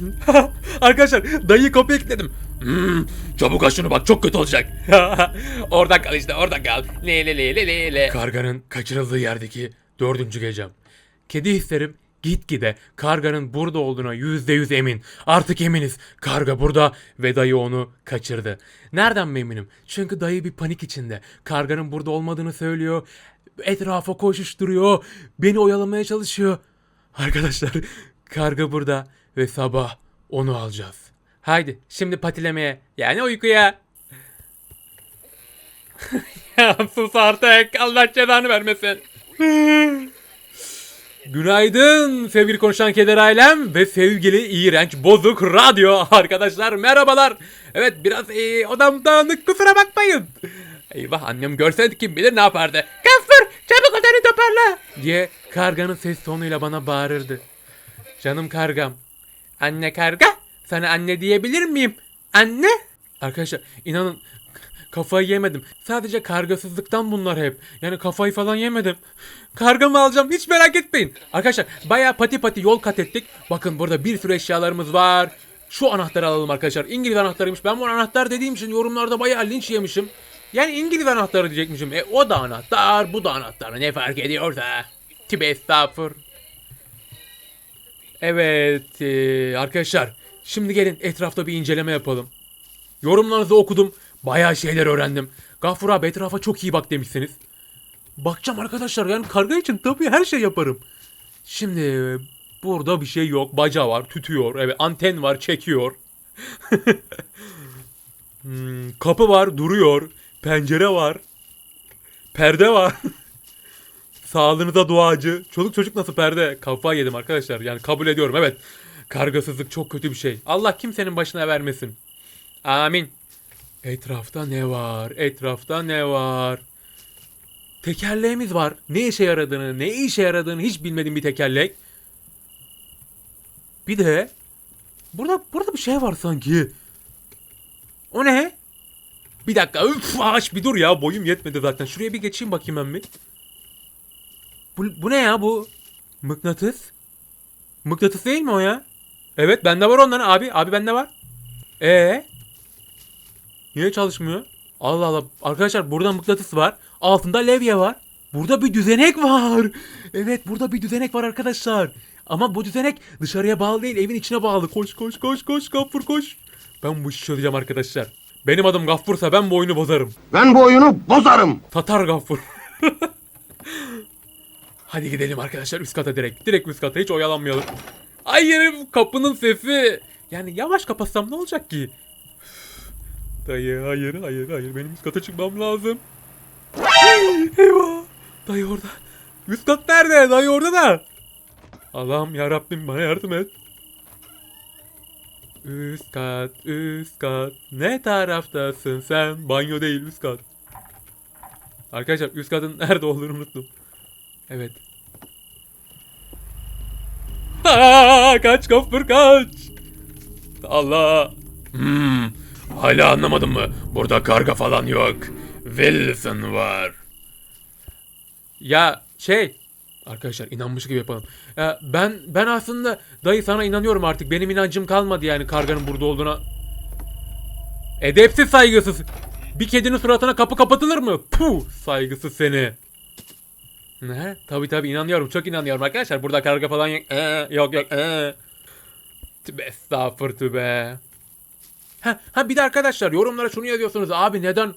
Arkadaşlar dayıyı kopya ekledim. Hmm, çabuk aç şunu bak çok kötü olacak. orada kal işte orada kal. Le le le le le. Karganın kaçırıldığı yerdeki dördüncü gecem. Kedi hislerim gitgide karganın burada olduğuna yüzde yüz emin. Artık eminiz. Karga burada ve dayı onu kaçırdı. Nereden mi eminim? Çünkü dayı bir panik içinde. Karganın burada olmadığını söylüyor. Etrafa koşuşturuyor. Beni oyalamaya çalışıyor. Arkadaşlar karga burada ve sabah onu alacağız. Haydi şimdi patilemeye yani uykuya. ya sus artık Allah cezanı vermesin. Günaydın sevgili konuşan keder ailem ve sevgili iğrenç bozuk radyo arkadaşlar merhabalar. Evet biraz ee, odam dağınık kusura bakmayın. Eyvah annem görseydi kim bilir ne yapardı. Kasper çabuk odanı toparla diye karganın ses tonuyla bana bağırırdı. Canım kargam. Anne karga sana anne diyebilir miyim? Anne? Arkadaşlar inanın kafayı yemedim. Sadece kargasızlıktan bunlar hep. Yani kafayı falan yemedim. Kargamı alacağım hiç merak etmeyin. Arkadaşlar bayağı pati pati yol kat ettik. Bakın burada bir sürü eşyalarımız var. Şu anahtarı alalım arkadaşlar. İngiliz anahtarıymış. Ben bu anahtar dediğim için yorumlarda bayağı linç yemişim. Yani İngiliz anahtarı diyecekmişim. E o da anahtar, bu da anahtar. Ne fark ediyorsa. Tibe estağfur. Evet e, arkadaşlar. Şimdi gelin etrafta bir inceleme yapalım. Yorumlarınızı okudum. Bayağı şeyler öğrendim. Gaffur abi etrafa çok iyi bak demişsiniz. Bakacağım arkadaşlar yani karga için tabii her şey yaparım. Şimdi burada bir şey yok. Baca var, tütüyor. Evet anten var, çekiyor. Hmm, kapı var, duruyor. Pencere var. Perde var. Sağlığınıza duacı. Çoluk çocuk nasıl perde? Kafa yedim arkadaşlar. Yani kabul ediyorum evet. Kargasızlık çok kötü bir şey. Allah kimsenin başına vermesin. Amin. Etrafta ne var? Etrafta ne var? Tekerleğimiz var. Ne işe yaradığını, ne işe yaradığını hiç bilmediğim bir tekerlek. Bir de burada burada bir şey var sanki. O ne? Bir dakika. Üf, ağaç bir dur ya. Boyum yetmedi zaten. Şuraya bir geçeyim bakayım ben bir. Bu, bu ne ya bu? Mıknatıs. Mıknatıs değil mi o ya? Evet bende var onların abi. Abi bende var. Ee? Niye çalışmıyor? Allah Allah. Arkadaşlar burada mıknatıs var. Altında levye var. Burada bir düzenek var. Evet burada bir düzenek var arkadaşlar. Ama bu düzenek dışarıya bağlı değil evin içine bağlı. Koş koş koş koş Gaffur koş. Ben bu işi çözeceğim arkadaşlar. Benim adım Gaffur'sa ben bu oyunu bozarım. Ben bu oyunu bozarım. Tatar Gaffur. Hadi gidelim arkadaşlar üst kata direkt. Direkt üst kata hiç oyalanmayalım. Hayır kapının sesi. Yani yavaş kapatsam ne olacak ki? Dayı hayır hayır hayır benim üst kata çıkmam lazım. Eyvah. Dayı orada. Üst kat nerede? Dayı orada da. Allah'ım ya bana yardım et. Üst kat, üst kat. Ne taraftasın sen? Banyo değil üst kat. Arkadaşlar üst katın nerede olduğunu unuttum. Evet. Kaç kopur kaç. Allah. Hmm, hala anlamadın mı? Burada karga falan yok. Wilson var. Ya şey Arkadaşlar inanmış gibi yapalım. Ya ben ben aslında dayı sana inanıyorum artık. Benim inancım kalmadı yani karganın burada olduğuna. Edepsiz saygısız. Bir kedinin suratına kapı kapatılır mı? Puh saygısız seni. Ne? Tabii tabii inanıyorum. Çok inanıyorum arkadaşlar. Burada karga falan yok. Ee, yok yok. Ee. Tübe estağfur tübe. Ha, ha bir de arkadaşlar yorumlara şunu yazıyorsunuz. Abi neden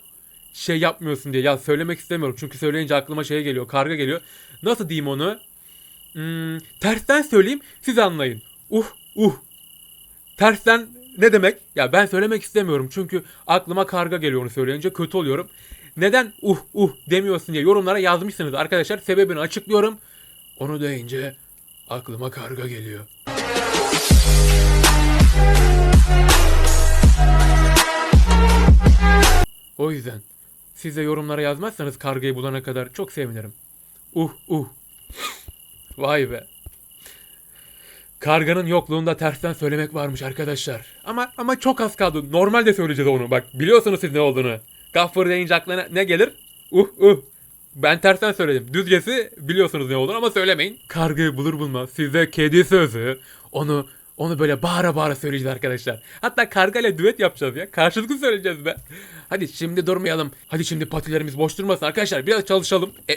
şey yapmıyorsun diye. Ya söylemek istemiyorum. Çünkü söyleyince aklıma şey geliyor. Karga geliyor. Nasıl diyeyim onu? Hmm, tersten söyleyeyim. Siz anlayın. Uh uh. Tersten ne demek? Ya ben söylemek istemiyorum. Çünkü aklıma karga geliyor onu söyleyince. Kötü oluyorum. Neden uh uh demiyorsun diye yorumlara yazmışsınız arkadaşlar. Sebebini açıklıyorum. Onu deyince aklıma karga geliyor. O yüzden siz de yorumlara yazmazsanız kargayı bulana kadar çok sevinirim. Uh uh. Vay be. Karganın yokluğunda tersten söylemek varmış arkadaşlar. Ama ama çok az kaldı. Normalde söyleyeceğiz onu. Bak biliyorsunuz siz ne olduğunu. Gaffur deyince aklına ne gelir? Uh uh. Ben tersten söyledim. Düzcesi biliyorsunuz ne olduğunu ama söylemeyin. Kargayı bulur bulmaz size kedi sözü. Onu Onu böyle bağıra bağıra söyleyeceğiz arkadaşlar. Hatta kargayla düet yapacağız ya. Karşılıklı söyleyeceğiz be. Hadi şimdi durmayalım. Hadi şimdi patilerimiz boş durmasın arkadaşlar. Biraz çalışalım. E,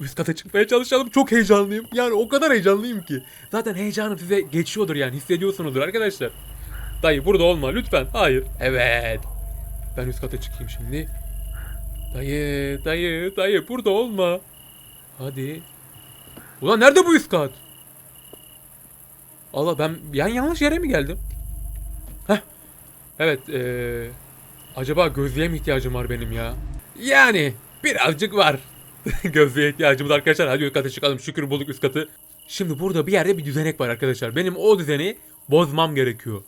üst kata çıkmaya çalışalım. Çok heyecanlıyım. Yani o kadar heyecanlıyım ki. Zaten heyecanım size geçiyordur yani. Hissediyorsunuzdur arkadaşlar. Dayı burada olma lütfen. Hayır. Evet. Ben üst kata çıkayım şimdi. Dayı, dayı, dayı burada olma. Hadi. Ulan nerede bu üst kat? Allah ben yan yanlış yere mi geldim? Heh. Evet, eee acaba gözlüğe mi ihtiyacım var benim ya? Yani birazcık var. gözlüğe ihtiyacımız arkadaşlar. Hadi üst kata çıkalım. Şükür bulduk üst katı. Şimdi burada bir yerde bir düzenek var arkadaşlar. Benim o düzeni bozmam gerekiyor.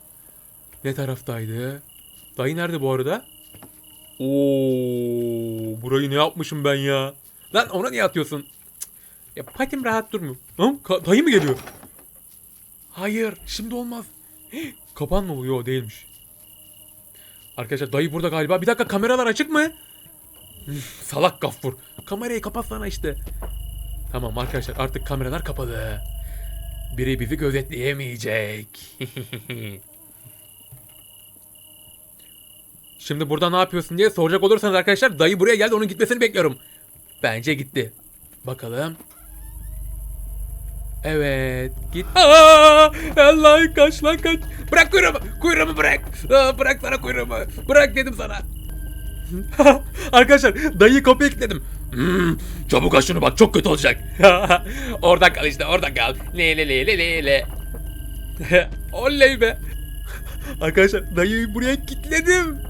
Ne taraftaydı? Dayı nerede bu arada? Oo, burayı ne yapmışım ben ya? Lan ona niye atıyorsun? Ya patim rahat durmuyor. Ka- dayı mı geliyor? Hayır, şimdi olmaz. Hih, Kapan mı bu? Yok değilmiş. Arkadaşlar dayı burada galiba. Bir dakika kameralar açık mı? Salak gaffur. Kamerayı kapatsana işte. Tamam arkadaşlar artık kameralar kapalı. Biri bizi gözetleyemeyecek. Şimdi burada ne yapıyorsun diye soracak olursanız arkadaşlar dayı buraya geldi onun gitmesini bekliyorum. Bence gitti. Bakalım. Evet. Git. Allah kaç lan kaç. Bırak kuyruğumu. Kuyruğumu bırak. Aa, bırak sana kuyruğumu. Bırak dedim sana. Arkadaşlar dayıyı kapıya kilitledim. Hmm, çabuk aç şunu bak çok kötü olacak. orada kal işte orada kal. Le le le le le le. Oley be. Arkadaşlar dayıyı buraya kilitledim.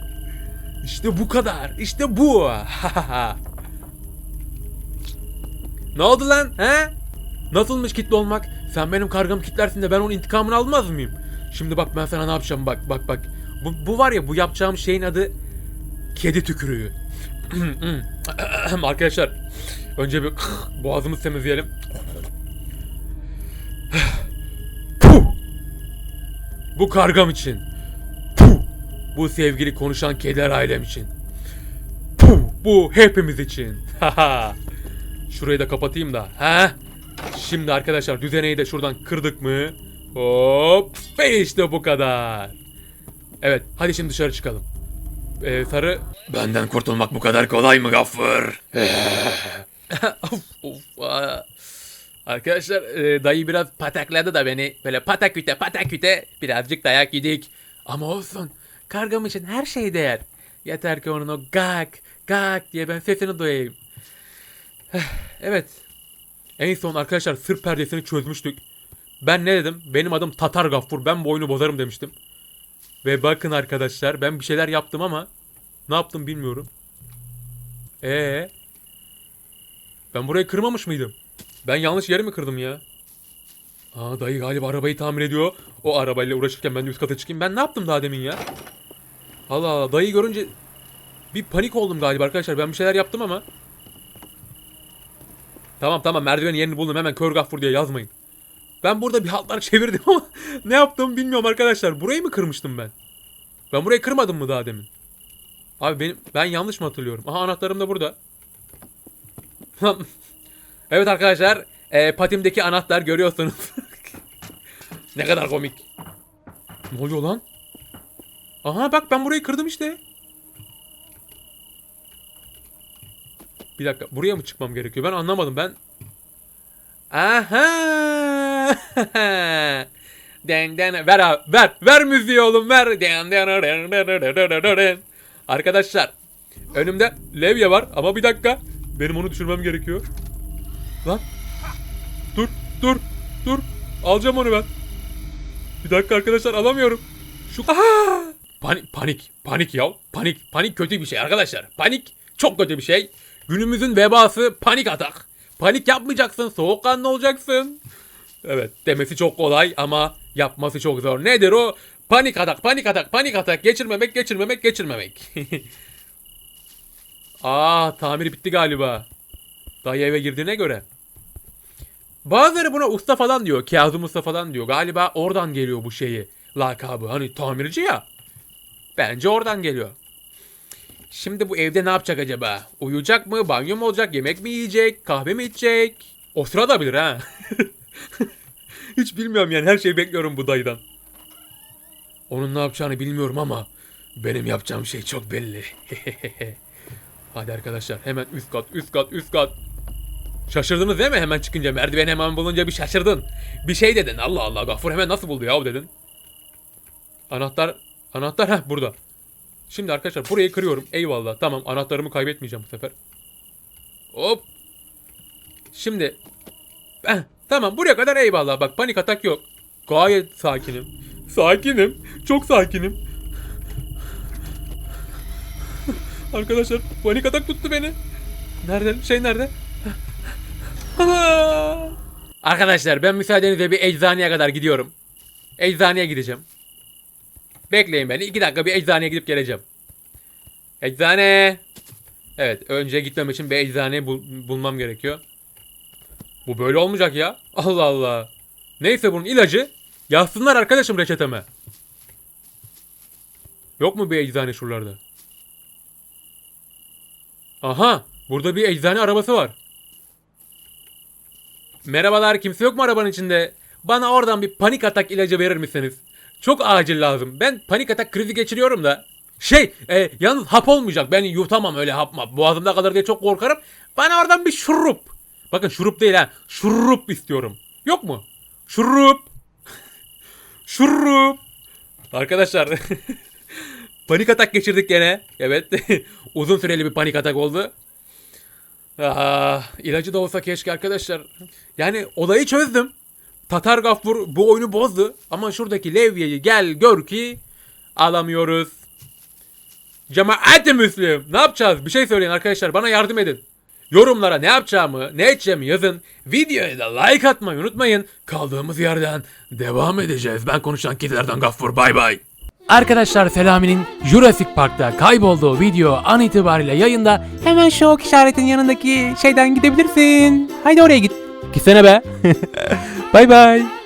İşte bu kadar. İşte bu. ne oldu lan? He? Nasılmış kitli olmak? Sen benim kargamı kitlersin de ben onun intikamını almaz mıyım? Şimdi bak ben sana ne yapacağım bak bak bak. Bu, bu var ya bu yapacağım şeyin adı kedi tükürüğü. Arkadaşlar önce bir boğazımızı temizleyelim. Bu kargam için. Bu sevgili konuşan kediler ailem için. Puh! Bu hepimiz için. Şurayı da kapatayım da. Ha? Şimdi arkadaşlar düzeneyi de şuradan kırdık mı? Hop! Ve işte bu kadar. Evet, hadi şimdi dışarı çıkalım. Ee, sarı... Benden kurtulmak bu kadar kolay mı aa. Arkadaşlar e, dayı biraz patakladı da beni. Böyle pataküte pataküte birazcık dayak yedik. Ama olsun. Kargam için her şey değer. Yeter ki onun o gak gak diye ben sesini duyayım. evet. En son arkadaşlar sır perdesini çözmüştük. Ben ne dedim? Benim adım Tatar Gaffur. Ben bu oyunu bozarım demiştim. Ve bakın arkadaşlar ben bir şeyler yaptım ama ne yaptım bilmiyorum. Ee, ben burayı kırmamış mıydım? Ben yanlış yeri mi kırdım ya? Aa dayı galiba arabayı tamir ediyor. O arabayla uğraşırken ben de üst kata çıkayım. Ben ne yaptım daha demin ya? Allah Allah dayı görünce bir panik oldum galiba arkadaşlar. Ben bir şeyler yaptım ama. Tamam tamam merdivenin yerini buldum. Hemen kör gaffur diye yazmayın. Ben burada bir hatlar çevirdim ama ne yaptığımı bilmiyorum arkadaşlar. Burayı mı kırmıştım ben? Ben burayı kırmadım mı daha demin? Abi benim ben yanlış mı hatırlıyorum? Aha anahtarım da burada. evet arkadaşlar, e, patimdeki anahtar görüyorsunuz. ne kadar komik. Ne oluyor lan? Aha bak ben burayı kırdım işte. Bir dakika buraya mı çıkmam gerekiyor? Ben anlamadım ben. Aha! den den ver abi ver ver müziği oğlum ver. Den den. Arkadaşlar önümde levye var ama bir dakika benim onu düşürmem gerekiyor. Lan dur dur dur alacağım onu ben. Bir dakika arkadaşlar alamıyorum. Şu Aha! Panik panik panik ya panik panik kötü bir şey arkadaşlar. Panik çok kötü bir şey. Günümüzün vebası panik atak. Panik yapmayacaksın soğukkanlı olacaksın. Evet demesi çok kolay ama yapması çok zor. Nedir o? Panik atak, panik atak, panik atak. Geçirmemek, geçirmemek, geçirmemek. Aa tamir bitti galiba. Dayı eve girdiğine göre. Bazıları buna usta falan diyor. Kazım usta falan diyor. Galiba oradan geliyor bu şeyi. Lakabı. Hani tamirci ya. Bence oradan geliyor. Şimdi bu evde ne yapacak acaba? Uyuyacak mı? Banyo mu olacak? Yemek mi yiyecek? Kahve mi içecek? O sırada bilir ha. Hiç bilmiyorum yani. Her şeyi bekliyorum bu dayıdan. Onun ne yapacağını bilmiyorum ama benim yapacağım şey çok belli. Hadi arkadaşlar hemen üst kat, üst kat, üst kat. Şaşırdınız değil mi hemen çıkınca? Merdiveni hemen bulunca bir şaşırdın. Bir şey dedin. Allah Allah Gaffur hemen nasıl buldu ya dedin. Anahtar, anahtar ha burada. Şimdi arkadaşlar burayı kırıyorum. Eyvallah. Tamam anahtarımı kaybetmeyeceğim bu sefer. Hop. Şimdi. Eh, tamam buraya kadar eyvallah. Bak panik atak yok. Gayet sakinim. Sakinim. Çok sakinim. Arkadaşlar panik atak tuttu beni. Nerede? Şey nerede? Arkadaşlar ben müsaadenizle bir eczaneye kadar gidiyorum. Eczaneye gideceğim. Bekleyin beni. iki dakika bir eczaneye gidip geleceğim. Eczane. Evet önce gitmem için bir eczane bul- bulmam gerekiyor. Bu böyle olmayacak ya. Allah Allah. Neyse bunun ilacı. Yazsınlar arkadaşım reçeteme. Yok mu bir eczane şuralarda? Aha. Burada bir eczane arabası var. Merhabalar kimse yok mu arabanın içinde? Bana oradan bir panik atak ilacı verir misiniz? Çok acil lazım. Ben panik atak krizi geçiriyorum da. Şey, e, yalnız hap olmayacak. Ben yutamam öyle hap map. Boğazımda kalır diye çok korkarım. Bana oradan bir şurup. Bakın şurup değil ha. Şurup istiyorum. Yok mu? Şurup. şurup. Arkadaşlar. panik atak geçirdik gene. Evet. Uzun süreli bir panik atak oldu. Ah, ilacı da olsa keşke arkadaşlar. Yani olayı çözdüm. Tatar Gaffur bu oyunu bozdu. Ama şuradaki levyeyi gel gör ki alamıyoruz. Cemaat-i Müslüm. Ne yapacağız? Bir şey söyleyin arkadaşlar. Bana yardım edin. Yorumlara ne yapacağımı, ne edeceğimi yazın. Videoya da like atmayı unutmayın. Kaldığımız yerden devam edeceğiz. Ben konuşan kedilerden Gaffur. Bay bay. Arkadaşlar Selami'nin Jurassic Park'ta kaybolduğu video an itibariyle yayında. Hemen şu işaretin yanındaki şeyden gidebilirsin. Haydi oraya git. Gitsene be. bay bay.